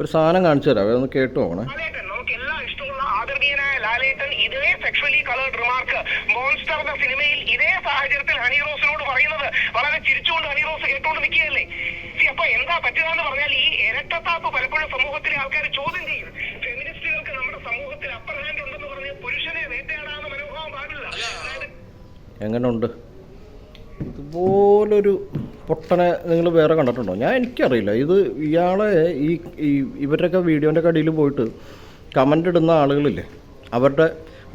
ഒരു സാധനം കാണിച്ചു തരാം അതൊന്ന് കേട്ടു പോകണേ ഇതേ സെക്ഷലി കളേർഡ് റിമാർക്ക് മോൺസ്റ്റർ എന്ന സിനിമയിൽ ഇതേ സാഹചര്യത്തിൽ ഹണി റോസിനോട് പറയുന്നത്. വളരെ ചിരിച്ചുകൊണ്ട് ഹണി റോസ് കേട്ടുകൊണ്ട് നിൽക്കുകയല്ലേ? അപ്പൊ എന്താ പറഞ്ഞാൽ ഈ ഇരട്ടത്താപ്പ് പലപ്പോഴും സമൂഹത്തിലെ ആൾക്കാർ ചോദ്യം ചെയ്യും. ഫെമിനിസ്റ്റുകൾക്ക് നമ്മുടെ സമൂഹത്തിൽ അപ്പർ ഹാൻഡ് ഉണ്ടെന്ന് പറഞ്ഞ് പുരുഷനെ വേട്ടയാടാവുന്ന മനോഭാവം പാടില്ല. എങ്ങനെയുണ്ട് ഇതുപോലൊരു പൊട്ടനെ നിങ്ങൾ വേറെ കണ്ടിട്ടുണ്ടോ? ഞാൻ എനിക്കറിയില്ല. ഇത് ഇയാളെ ഈ ഇവരുടെയൊക്കെ വീഡിയോന്റെ കടിയിൽ പോയിട്ട് കമന്റ് ഇടുന്ന ആളുകളില്ലേ? അവരുടെ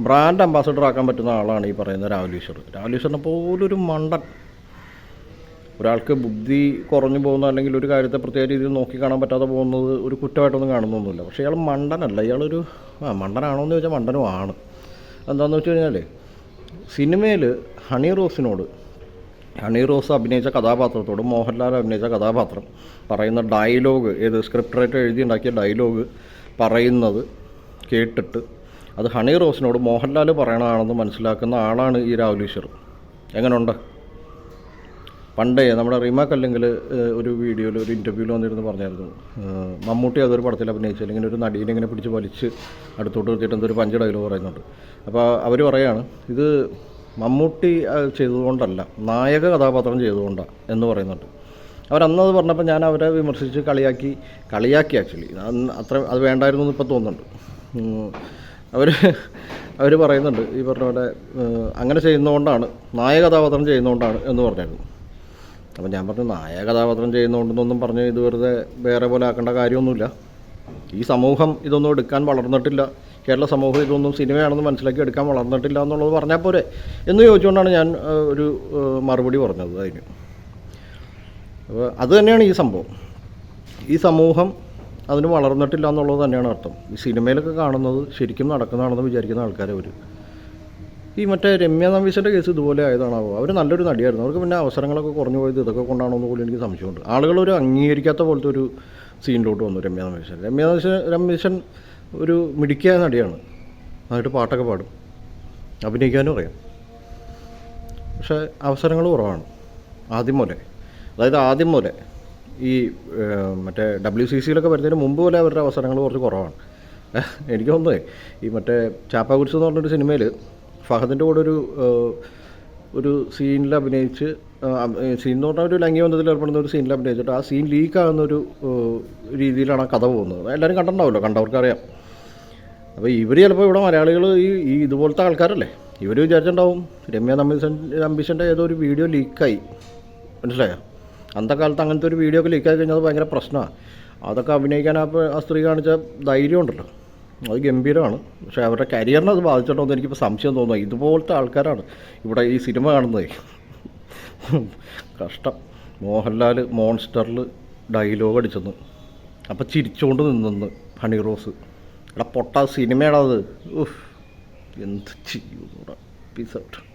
ബ്രാൻഡ് അംബാസഡർ ആക്കാൻ പറ്റുന്ന ആളാണ് ഈ പറയുന്ന രാഹുൽ ഈശ്വർ. രാഹുൽ ഈശ്വറിനെ പോലൊരു മണ്ടൻ. ഒരാൾക്ക് ബുദ്ധി കുറഞ്ഞു പോകുന്ന അല്ലെങ്കിൽ ഒരു കാര്യത്തെ പ്രത്യേക രീതിയിൽ നോക്കി കാണാൻ പറ്റാതെ പോകുന്നത് ഒരു കുറ്റമായിട്ടൊന്നും കാണുന്നൊന്നുമില്ല. പക്ഷേ ഇയാൾ മണ്ടനല്ല. ഇയാളൊരു ആ മണ്ടനാണോ എന്ന് ചോദിച്ചാൽ മണ്ടനും ആണ് എന്താണെന്ന് വെച്ച് കഴിഞ്ഞാൽ സിനിമയിൽ ഹണി റോസിനോട് ഹണി റോസ് അഭിനയിച്ച കഥാപാത്രത്തോട് മോഹൻലാൽ അഭിനയിച്ച കഥാപാത്രം പറയുന്ന ഡയലോഗ് ഏത് സ്ക്രിപ്റ്റ് റൈറ്റർ എഴുതി ഉണ്ടാക്കിയ ഡയലോഗ് പറയുന്നത് കേട്ടിട്ട് അത് ഹണി റോസിനോട് മോഹൻലാൽ പറയണതാണെന്ന് മനസ്സിലാക്കുന്ന ആളാണ് ഈ രാഹുൽ ഈശ്വർ. എങ്ങനെയുണ്ട് പണ്ടേ നമ്മുടെ റീമാക്ക് അല്ലെങ്കിൽ ഒരു വീഡിയോയിൽ ഒരു ഇന്റർവ്യൂവിൽ വന്നിരുന്നു പറഞ്ഞായിരുന്നു. മമ്മൂട്ടി അതൊരു പടത്തിൽ അഭിനയിച്ചു അല്ലെങ്കിൽ ഒരു നടീനെ ഇങ്ങനെ പിടിച്ച് വലിച്ച് അടുത്തോട്ട് നിർത്തിയിട്ട് എന്തൊരു പഞ്ച് ഡയലോഗ് പറയുന്നുണ്ട്. അപ്പോൾ അവർ പറയാണ് ഇത് മമ്മൂട്ടി ചെയ്തുകൊണ്ടല്ല. നായക കഥാപാത്രം ചെയ്തുകൊണ്ടാണ് എന്ന് പറയുന്നുണ്ട്. അവരന്നത് പറഞ്ഞപ്പോൾ ഞാൻ അവരെ വിമർശിച്ച് കളിയാക്കി കളിയാക്കി ആക്ച്വലി അത്ര അത് വേണ്ടായിരുന്നു എന്ന് ഇപ്പോൾ തോന്നുന്നുണ്ട്. അവർ അവർ പറയുന്നുണ്ട് ഈ പറഞ്ഞ പോലെ അങ്ങനെ ചെയ്യുന്നതുകൊണ്ടാണ് നായക കഥാപാത്രം ചെയ്യുന്നതുകൊണ്ടാണ് എന്ന് പറഞ്ഞായിരുന്നു. അപ്പം ഞാൻ പറഞ്ഞു നായക കഥാപാത്രം ചെയ്യുന്നതുകൊണ്ടെന്നൊന്നും പറഞ്ഞ് ഇത് വെറുതെ വേറെ പോലെ ആക്കേണ്ട കാര്യമൊന്നുമില്ല. ഈ സമൂഹം ഇതൊന്നും എടുക്കാൻ വളർന്നിട്ടില്ല. കേരള സമൂഹം ഇതൊന്നും സിനിമയാണെന്ന് മനസ്സിലാക്കി എടുക്കാൻ വളർന്നിട്ടില്ല എന്നുള്ളത് പറഞ്ഞാൽ പോരെ. എന്ന് ചോദിച്ചുകൊണ്ടാണ് ഞാൻ ഒരു മറുപടി പറഞ്ഞത് അതിന്. അപ്പോൾ അത് തന്നെയാണ് ഈ സംഭവം. ഈ സമൂഹം അതിന് വളർന്നിട്ടില്ല എന്നുള്ളത് തന്നെയാണ് അർത്ഥം. ഈ സിനിമയിലൊക്കെ കാണുന്നത് ശരിക്കും നടക്കുന്നതാണെന്ന് വിചാരിക്കുന്ന ആൾക്കാർ അവർ ഈ മറ്റേ രമ്യ നമ്പീശന്റെ കേസ് ഇതുപോലെ ആയതാണാവോ? അവർ നല്ലൊരു നടിയായിരുന്നു. അവർക്ക് പിന്നെ അവസരങ്ങളൊക്കെ കുറഞ്ഞു പോയത് ഇതൊക്കെ കൊണ്ടാണോ എന്ന് പോലും എനിക്ക് സംശയമുണ്ട്. ആളുകളൊരു അംഗീകരിക്കാത്ത പോലത്തെ ഒരു സീനിലോട്ട് വന്നു രമ്യ രമേശൻ. രമ്യ രമേശൻ രമേശൻ ഒരു മിടുക്കിയായ നടിയാണ്. അതായിട്ട് പാട്ടൊക്കെ പാടും. അഭിനയിക്കാനും അറിയാം. പക്ഷേ അവസരങ്ങൾ കുറവാണ്. ആദ്യം പോലെ. അതായത് ആദ്യം പോലെ ഈ മറ്റേ ഡബ്ല്യു സി സിയിലൊക്കെ വരുന്നതിന് മുമ്പ് പോലെ അവരുടെ അവസരങ്ങൾ കുറച്ച് കുറവാണ്. എനിക്ക് തോന്നുന്നേ ഈ മറ്റേ ചാപ്പാകുരിശ് എന്ന് പറഞ്ഞൊരു സിനിമയിൽ ഫഹദിന്റെ കൂടെ ഒരു ഒരു സീനിൽ അഭിനയിച്ച് സീൻ എന്ന് പറഞ്ഞാൽ ഒരു ലൈംഗിക ബന്ധത്തിൽ ഏർപ്പെടുന്ന ഒരു സീനിൽ അഭിനയിച്ചിട്ട് ആ സീൻ ലീക്ക് ആകുന്ന ഒരു രീതിയിലാണ് ആ കഥ പോകുന്നത്. എല്ലാവരും കണ്ടിട്ടുണ്ടാവുമല്ലോ കണ്ടവർക്കറിയാം. അപ്പോൾ ഇവർ ചിലപ്പോൾ ഇവിടെ മലയാളികൾ ഈ ഈ ഇതുപോലത്തെ ആൾക്കാരല്ലേ? ഇവർ വിചാരിച്ചിട്ടുണ്ടാവും രമ്യ നമ്പീസൻ നമ്പീഷന്റെ ഏതോ ഒരു വീഡിയോ ലീക്കായി മനസ്സിലായോ? അന്നത്തെ കാലത്ത് അങ്ങനത്തെ ഒരു വീഡിയോ ഒക്കെ ലീക്കായി കഴിഞ്ഞാൽ അത് ഭയങ്കര പ്രശ്നമാണ് അതൊക്കെ അഭിനയിക്കാൻ ആ സ്ത്രീ കാണിച്ച ധൈര്യം ഉണ്ടല്ലോ. അത് ഗംഭീരമാണ്. പക്ഷേ അവരുടെ കരിയറിനെ അത് ബാധിച്ചിട്ടുണ്ടോ എന്ന് എനിക്കിപ്പോൾ സംശയം തോന്നുന്നു. ഇതുപോലത്തെ ആൾക്കാരാണ് ഇവിടെ ഈ സിനിമ കാണുന്നത്. കഷ്ടം. മോഹൻലാൽ മോൺസ്റ്ററിൽ ഡയലോഗ് അടിച്ചെന്ന്. അപ്പം ചിരിച്ചുകൊണ്ട് നിന്നെന്ന് ഹണി റോസ്. എടാ പൊട്ട സിനിമയാണത്. എന്ത് ചെയ്യൂടാ പീസ് ഔട്ട്